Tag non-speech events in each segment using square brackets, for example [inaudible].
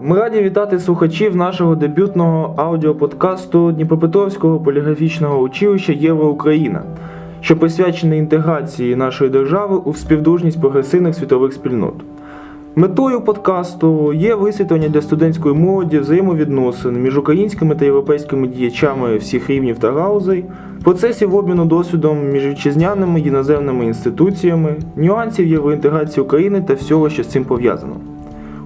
Ми раді вітати слухачів нашого дебютного аудіоподкасту Дніпропетровського поліграфічного училища Євроукраїна, що присвячений інтеграції нашої держави у співдружність прогресивних світових спільнот. Метою подкасту є висвітлення для студентської молоді взаємовідносин між українськими та європейськими діячами всіх рівнів та гаузей, процесів обміну досвідом між вітчизняними і іноземними інституціями, нюансів євроінтеграції України та всього, що з цим пов'язано.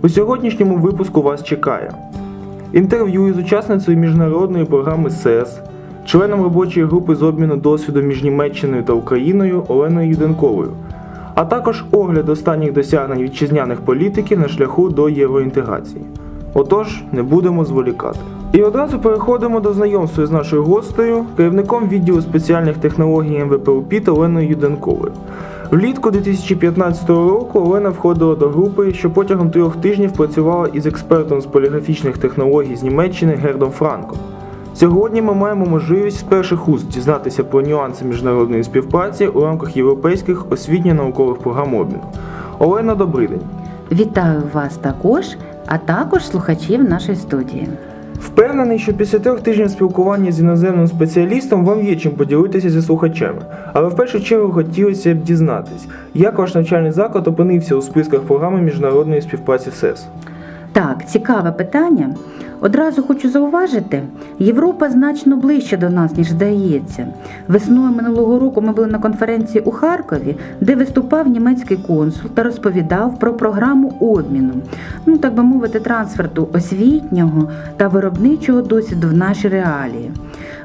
У сьогоднішньому випуску вас чекає інтерв'ю із учасницею міжнародної програми СЕС, членом робочої групи з обміну досвіду між Німеччиною та Україною Оленою Юденковою, а також огляд останніх досягнень вітчизняних політиків на шляху до євроінтеграції. Отож, не будемо зволікати. І одразу переходимо до знайомства з нашою гостею, керівником відділу спеціальних технологій МВПУПІТ Оленою Юденковою. Влітку 2015 року Олена входила до групи, що протягом трьох тижнів працювала із експертом з поліграфічних технологій з Німеччини Гердом Франком. Сьогодні ми маємо можливість з перших уст дізнатися про нюанси міжнародної співпраці у рамках європейських освітньо-наукових програм обміну. Олена, добрий день. Вітаю вас також, а також слухачів нашої студії. Впевнений, що після трьох тижнів спілкування з іноземним спеціалістом вам є чим поділитися зі слухачами. Але в першу чергу хотілося б дізнатись, як ваш навчальний заклад опинився у списках програми міжнародної співпраці СЕС. Так, цікаве питання. Одразу хочу зауважити, Європа значно ближче до нас, ніж здається. Весною минулого року ми були на конференції у Харкові, де виступав німецький консул та розповідав про програму обміну, ну так би мовити, трансферту освітнього та виробничого досвіду в наші реалії.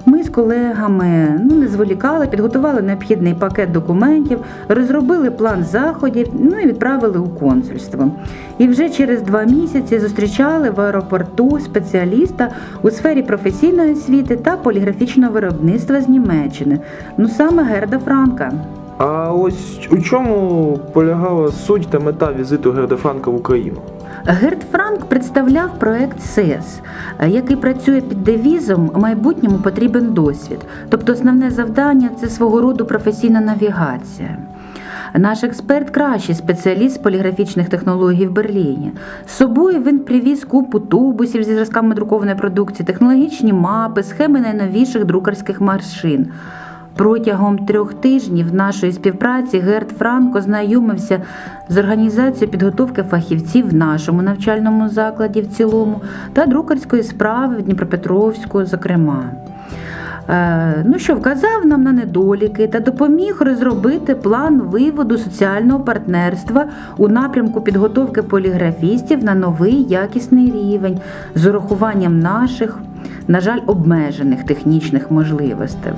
Ми з колегами ну, не зволікали, підготували необхідний пакет документів, розробили план заходів, ну і відправили у консульство. І вже через два місяці зустрічали в аеропорту спеціаліста у сфері професійної освіти та поліграфічного виробництва з Німеччини. Ну саме Герда Франка. А ось у чому полягала суть та мета візиту Герда Франка в Україну? Герд Франк представляв проект СЕС, який працює під девізом майбутньому потрібен досвід. Тобто, основне завдання це свого роду професійна навігація. Наш експерт кращий спеціаліст з поліграфічних технологій в Берліні. З собою він привіз купу тубусів зі зразками друкованої продукції, технологічні мапи, схеми найновіших друкарських машин. Протягом трьох тижнів нашої співпраці Герд Франко знайомився з організацією підготовки фахівців в нашому навчальному закладі в цілому та друкарської справи в Дніпропетровську, зокрема. Е, Ну що вказав нам на недоліки та допоміг розробити план виводу соціального партнерства у напрямку підготовки поліграфістів на новий якісний рівень з урахуванням наших, на жаль, обмежених технічних можливостей.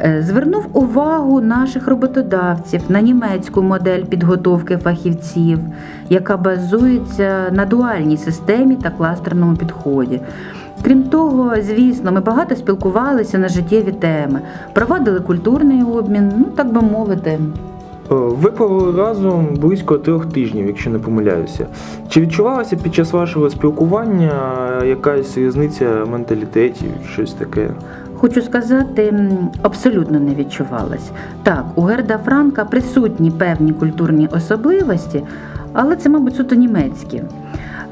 Е, Звернув увагу наших роботодавців на німецьку модель підготовки фахівців, яка базується на дуальній системі та кластерному підході. Крім того, звісно, ми багато спілкувалися на життєві теми, проводили культурний обмін, ну так би мовити. Е, Ви провели разом близько трьох тижнів, якщо не помиляюся. Чи відчувалася під час вашого спілкування якась різниця менталітетів, щось таке? Хочу сказати, абсолютно не відчувалась. Так, у Герда Франка присутні певні культурні особливості, але це, мабуть, суто німецькі.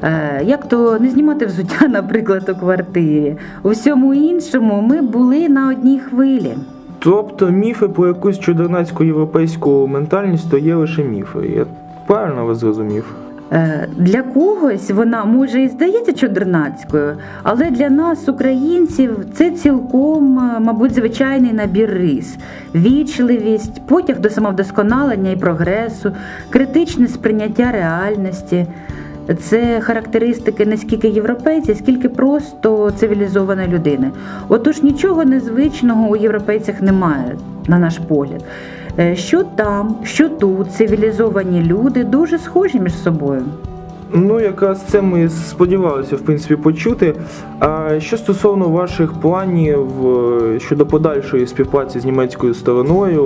Е, Як то не знімати взуття, [laughs] наприклад, у квартирі. У всьому іншому ми були на одній хвилі. Тобто міфи про якусь чудернацьку європейську ментальність то є лише міфи. Я правильно вас зрозумів? Е, Для когось вона може і здається чудернацькою, але для нас, українців, це цілком, е, мабуть, звичайний набір рис, вічливість, потяг до самовдосконалення і прогресу, критичне сприйняття реальності. Це характеристики не скільки європейців, скільки просто цивілізованої людини. Отож нічого незвичного у європейцях немає, на наш погляд. Е, Що там, що тут, цивілізовані люди дуже схожі між собою. Ну, якраз це ми сподівалися, в принципі, почути. А що стосовно ваших планів е, щодо подальшої співпраці з німецькою стороною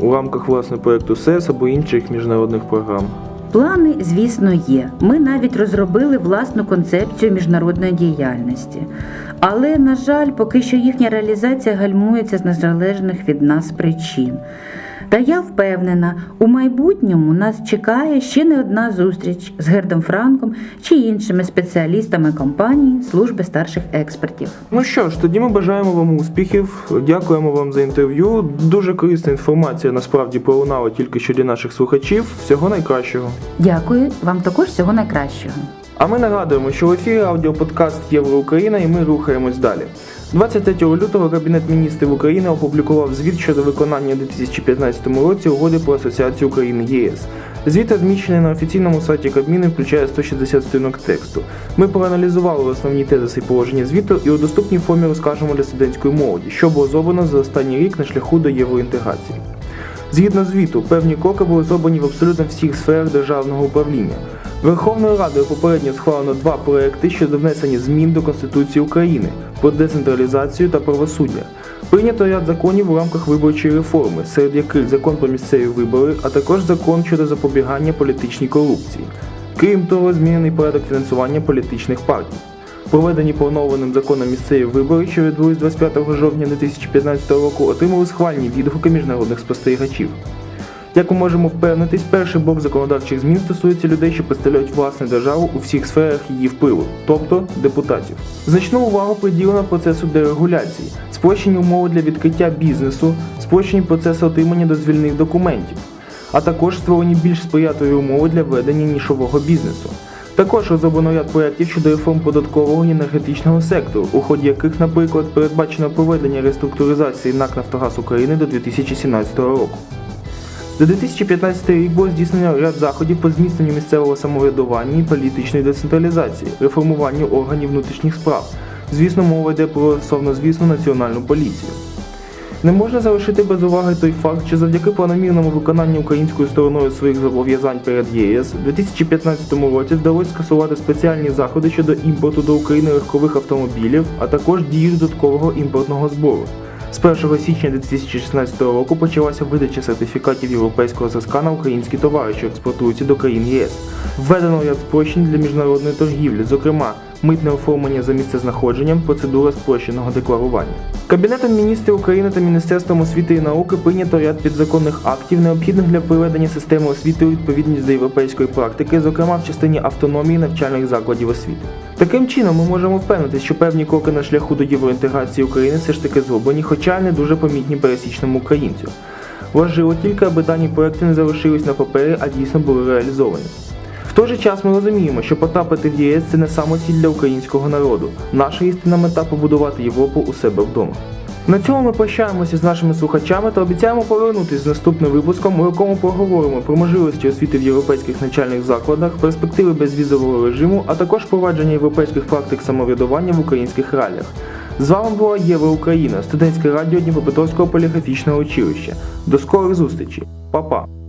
у рамках власне проекту СЕС або інших міжнародних програм? Плани, звісно, є. Ми навіть розробили власну концепцію міжнародної діяльності. Але, на жаль, поки що їхня реалізація гальмується з незалежних від нас причин. Та я впевнена, у майбутньому нас чекає ще не одна зустріч з Гердом Франком чи іншими спеціалістами компанії служби старших експертів. Ну що ж, тоді ми бажаємо вам успіхів. Дякуємо вам за інтерв'ю. Дуже корисна інформація насправді пролунала тільки що для наших слухачів. Всього найкращого. Дякую вам також всього найкращого. А ми нагадуємо, що в ефірі аудіоподкаст Євроукраїна і ми рухаємось далі. 23 лютого Кабінет міністрів України опублікував звіт щодо виконання у 2015 році угоди про асоціацію України ЄС. Звіт розміщений на офіційному сайті Кабміну і включає 160 сторінок тексту. Ми проаналізували основні тезиси і положення звіту і у доступній формі розкажемо для студентської молоді, що було зроблено за останній рік на шляху до євроінтеграції. Згідно звіту, певні кроки були зроблені в абсолютно всіх сферах державного управління. Верховною Радою попередньо схвалено два проекти щодо внесення змін до Конституції України про децентралізацію та правосуддя. Прийнято ряд законів у рамках виборчої реформи, серед яких закон про місцеві вибори, а також закон щодо запобігання політичній корупції. Крім того, змінений порядок фінансування політичних партій. Проведені поновленим законом місцеві вибори, що відбулись 25 жовтня 2015 року, отримали схвальні відгуки міжнародних спостерігачів. Як ми можемо впевнитись, перший блок законодавчих змін стосується людей, що представляють власну державу у всіх сферах її впливу, тобто депутатів. Значну увагу приділено процесу дерегуляції, спрощені умови для відкриття бізнесу, спрощені процеси отримання дозвільних документів, а також створені більш сприятливі умови для ведення нішового бізнесу. Також розроблено ряд проєктів щодо реформ податкового і енергетичного сектору, у ході яких, наприклад, передбачено проведення реструктуризації НАК «Нафтогаз України до 2017 року. За 2015 рік було здійснено ряд заходів по зміцненню місцевого самоврядування і політичної децентралізації, реформуванню органів внутрішніх справ. Звісно, мова йде про славнозвісну національну поліцію. Не можна залишити без уваги той факт, що завдяки планомірному виконанню українською стороною своїх зобов'язань перед єС у 2015 році вдалося скасувати спеціальні заходи щодо імпорту до України легкових автомобілів, а також дію додаткового імпортного збору. З 1 січня 2016 року почалася видача сертифікатів європейського зразка на українські товари, що експортуються до країн ЄС. Введено ряд спрощень для міжнародної торгівлі, зокрема, митне оформлення за місцезнаходженням, процедура спрощеного декларування. Кабінетом міністрів України та Міністерством освіти і науки прийнято ряд підзаконних актів, необхідних для приведення системи освіти у відповідність до європейської практики, зокрема в частині автономії навчальних закладів освіти. Таким чином, ми можемо впевнитися, що певні кроки на шляху до євроінтеграції України все ж таки зроблені, хоча не дуже помітні пересічному українцю. Важливо тільки, аби дані проекти не залишились на папері, а дійсно були реалізовані. В той же час ми розуміємо, що потрапити в ЄС це не самоціль для українського народу. Наша істинна мета побудувати Європу у себе вдома. На цьому ми прощаємося з нашими слухачами та обіцяємо повернутися з наступним випуском, у якому поговоримо про можливості освіти в європейських навчальних закладах, перспективи безвізового режиму, а також впровадження європейських практик самоврядування в українських реаліях. З вами була Євро Україна, студентське радіо Дніпропетровського поліграфічного училища. До скорих зустрічей, Па-па!